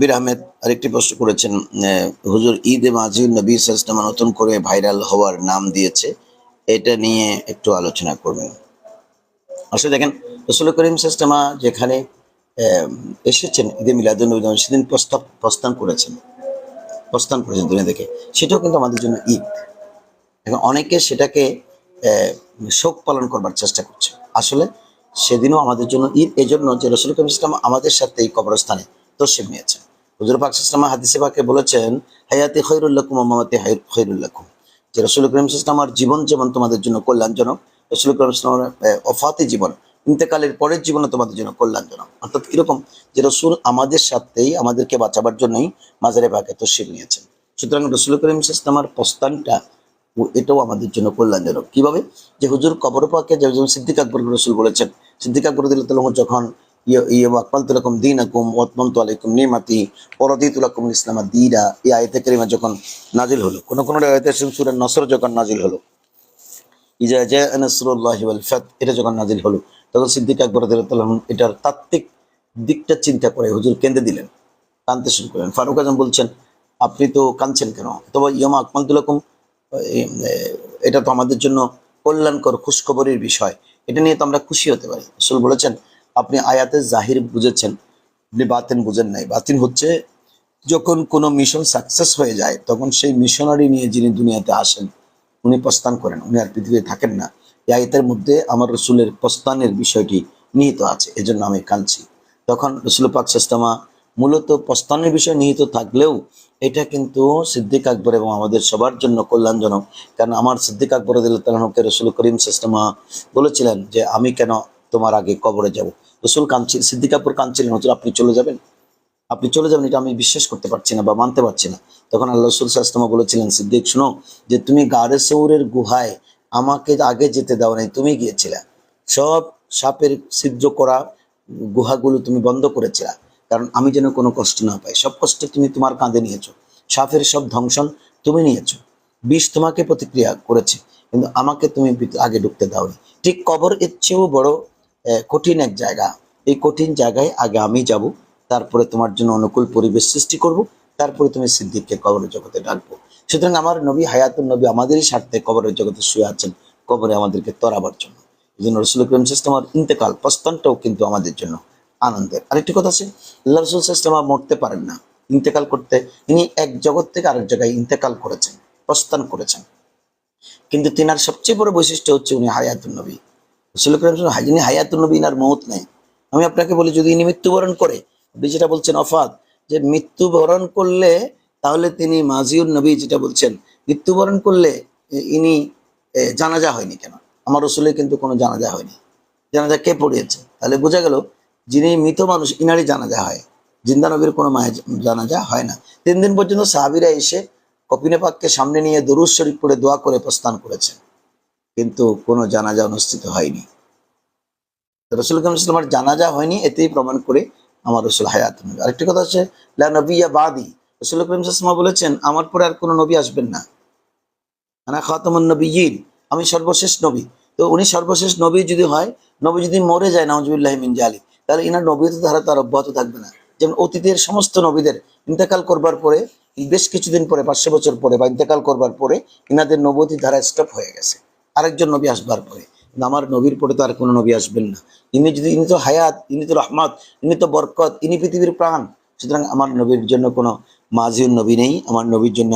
বীর আহমেদ আরেকটি প্রশ্ন করেছেন হুজুর ঈদে মাজিউল নবী ইসলাম নতুন করে ভাইরাল হওয়ার নাম দিয়েছে, এটা নিয়ে একটু আলোচনা করবেন। আসলে দেখেন, রসুল করিম সাস্তামা যেখানে এসেছেন ঈদে মিলাদুল নবী সেদিন প্রস্তাব, প্রস্থান করেছেন প্রস্থান করেছেন দুনিয়া থেকে, সেটাও কিন্তু আমাদের জন্য ঈদ। এখন অনেকে সেটাকে শোক পালন করবার চেষ্টা করছে। আসলে সেদিনও আমাদের জন্য ঈদ, এজন্য যে রসুল করিম ইসলাম আমাদের সাথে এই কবরস্থানে তসিব নিয়েছেন। হুজুর পাক ইসলাম হাদিসে পাকে বলেছেন, হায়াতি খৈরুল্লাকুম মামাতি খৈরুল্লাকুম যে রসুল করিম ইসলামার জীবন যেমন তোমাদের জন্য কল্যাণজনক, রসুল করিম ইসলামের অফাতি জীবন, ইন্তেকালের পরের জীবনও তোমাদের জন্য কল্যাণজনক। অর্থাৎ এরকম যে রসুল আমাদের সাথেই আমাদেরকে বাঁচাবার জন্যই মাজারে পাকে তসিব নিয়েছেন। সুতরাং রসুল করিম ইসলামার প্রস্থানটা এটাও আমাদের জন্য কল্যাণজনক। কীভাবে? যে হুজুর কবর পাকে যেমন সিদ্দিক আকবর রসুল বলেছেন, সিদ্দিক আকবর যখন আলাইকুম নিমাতি এই যখন হলো নসর যখন হলো ইজা ফাত এটা যখন হলো তখন সিদ্দিক আকবর এটার তাত্ত্বিক দিকটা চিন্তা করে হুজুর কেন্দ্রে দিলেন কাঁদতে শুরু করলেন ফারুক আজম বলছেন আপনি তো কাঁদছেন কেন তবে ইয়মা আকমাল তুলাকুম এটা তো আমাদের জন্য কল্যাণকর খুশখবরের বিষয়। এটা নিয়ে তো আমরা খুশি হতে পারি। রসুল বলেছেন আপনি আয়াতে জাহির বুঝেছেন, আপনি বাতিন বুঝেন নাই। বাতিন হচ্ছে যখন কোনো মিশন সাকসেস হয়ে যায়, তখন সেই মিশনারি নিয়ে যিনি দুনিয়াতে আসেন, উনি প্রস্থান করেন। উনি আর পৃথিবীতে থাকেন না। আয়াতের মধ্যে আমার রসুলের প্রস্থানের বিষয়টি নিহিত আছে, এজন্য আমি কাঁদছি। তখন রসুল পাক সাস্তামা মূলত প্রস্থানের বিষয় নিহিত থাকলেও এটা কিন্তু সিদ্দিক আকবর এবং আমাদের সবার জন্য কল্যাণজনক। কারণ আমার সিদ্দিক আকবর রসুল করিম সাস্তামা বলেছিলেন যে, আমি কেন তোমার আগে কবরে যাব। রসুল কাঁদছিল সিদ্দিক আকবর কাঁদছিলেন, হজুর আপনি চলে যাবেন? আপনি চলে যাবেন, এটা আমি বিশ্বাস করতে পারছি না বা মানতে পারছি না। তখন আল্লাহ রসুল সাস্তমা বলেছিলেন, সিদ্দিক, শুনো যে তুমি গাড়ে সৌরের গুহায় আমাকে আগে যেতে দাও নাই, তুমি গিয়েছিলে। সব সাপের ছিদ্র করা গুহাগুলো তুমি বন্ধ করেছিলে। কারণ আমি যেন কোনো কষ্ট না পাই। সব কষ্ট তুমি তোমার কাঁধে নিয়েছো। সাপের সব ধ্বংসন তুমি নিয়েছো। বিষ তোমাকে প্রতিক্রিয়া করেছে, কিন্তু আমাকে তুমি আগে ঢুকতে দাওনি। ঠিক কবর এর চেয়েও বড় কঠিন এক জায়গা। এই কঠিন জায়গায় আগে আমি যাব, তারপরে তোমার জন্য অনুকূল পরিবেশ সৃষ্টি করব, তারপরে তুমি সিদ্দিককে কবরের জগতে ডাকবো। সুতরাং আমার নবী হায়াতুল নবী আমাদেরই স্বার্থে কবরের জগতে শুয়ে আছেন, কবরে আমাদেরকে তরাবার জন্য। এই জন্য রসুল করিম সিস্টেমার ইন্তেকাল প্রস্থানটাও কিন্তু আমাদের জন্য আনন্দের। আরেকটি কথা আছে, আল্লাহ রসুল সিস্টেমা মরতে পারেন না। ইন্তেকাল করতে, তিনি এক জগৎ থেকে আরেক জায়গায় ইন্তেকাল করেছেন, প্রস্থান করেছেন। কিন্তু তিনার সবচেয়ে বড় বৈশিষ্ট্য হচ্ছে উনি হায়াতুল নবী। রসুল করিম যিনি হায়াতুল নবী, ইনার মৌত নেই। আমি আপনাকে বলি, যদি ইনি মৃত্যুবরণ করে, আপনি যেটা বলছেন, অফাত, যে মৃত্যুবরণ করলে, তাহলে তিনি মাজিউর নবী যেটা বলছেন, মৃত্যুবরণ করলে ইনি জানাজা হয়নি কেন? আমার রসুলের কিন্তু কোনো জানাজা হয়নি। জানাজা কে পড়িয়েছে? তাহলে বোঝা গেল, যিনি মৃত মানুষ, ইনারই জানাজা হয়। জিন্দা নবীর কোনো মায়ের জানাজা হয় না। তিন দিন পর্যন্ত সাহাবিরা এসে কপিনে পাককে সামনে নিয়ে দরুদ শরীফ করে দোয়া করে, প্রস্থান করেছেন। কিন্তু কোনো জানাজা অনুষ্ঠিত হয়নি। রসুল ইসলামের জানাজা হয়নি, এতেই প্রমাণ করে আমার রসুল হায়াত নবী। আরেকটি কথা হচ্ছে, লা বাদি। রসুল করিম বলেছেন, আমার পরে আর কোনো নবী আসবেন না। আনা খাতামুন নবীন আমি সর্বশেষ নবী। তো উনি সর্বশেষ নবী যদি হয়, নবী যদি মরে যায় নওয়াজবিল্লাহ মিন জালি তাহলে ইনার নবীতে ধারা তার অব্যাহত থাকবে না। যেমন অতীতের সমস্ত নবীদের ইন্তেকাল করবার পরে, বেশ কিছুদিন পরে, পাঁচশো বছর পরে বা ইন্তেকাল করবার পরে, ইনাদের নবতী ধারা স্টপ হয়ে গেছে। আরেকজন নবী আসবার পরে। আমার নবীর পরে তো আর কোনো নবী আসবেন না। ইনি যদি, ইনি তো হায়াত, ইনি তো রহমত, ইনি তো বরকত, ইনি পৃথিবীর প্রাণ। সুতরাং আমার নবীর জন্য কোনো মাজিউর নবী নেই, আমার নবীর জন্য